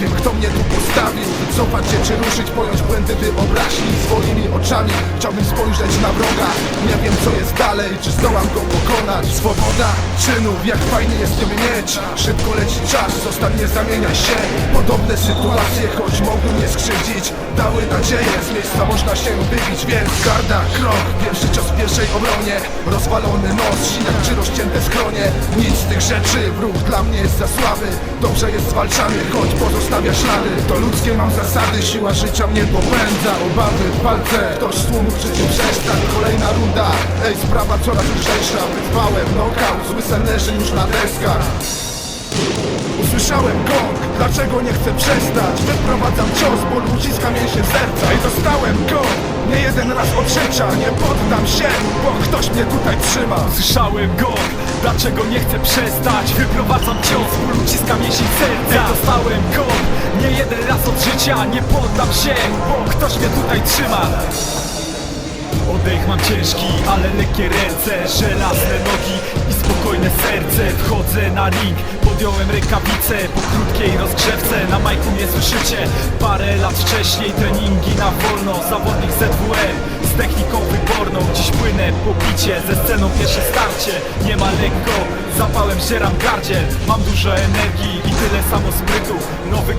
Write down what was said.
wiem kto mnie tu postawił. Cofać się czy ruszyć, pojąć błędy wyobraźni Swoimi oczami. Chciałbym spojrzeć na wroga dalej, czy zdołam go pokonać? Swoboda czynów, jak fajnie jest ją mieć. Szybko leci czas, zostań nie zamieniaj się. Podobne sytuacje, choć mogły mnie skrzywdzić Dały nadzieję, z miejsca można się wybić Więc garda, krok, pierwszy cios w pierwszej obronie. Rozwalony nos, sinek czy rozcięte skronie. Nic z tych rzeczy, wróg dla mnie jest za słaby. Dobrze jest zwalczany, choć pozostawia ślady. To ludzkie mam zasady, siła życia mnie popędza. Obawy w walce, ktoś z tłumu przestań Kolejna runda, ej sprawa coraz lżejsza. Wytrwałem knockout, zmysł leży już na deskach. Usłyszałem gong, dlaczego nie chcę przestać? Wyprowadzam cios, ból uciska mięśnie serca. I dostałem go, nie jeden raz od życia Nie poddam się, bo ktoś mnie tutaj trzyma. Słyszałem go, dlaczego nie chcę przestać? Wyprowadzam cios, ból uciska mięsień serca. Dostałem go, nie jeden raz od życia Nie poddam się, bo ktoś mnie tutaj trzyma Oddech mam ciężki, ale lekkie ręce Żelazne nogi i spokojne serce. Wchodzę na ring, podjąłem rękawice Po krótkiej rozgrzewce, na majku mnie słyszycie Parę lat wcześniej treningi na wolno. Zawodnik ZWM z techniką wyborną. Dziś płynę po picie, ze sceną pierwsze starcie. Nie ma lekko, zapałem żeram gardziel Mam dużo energii i tyle samo sprytu. Nowy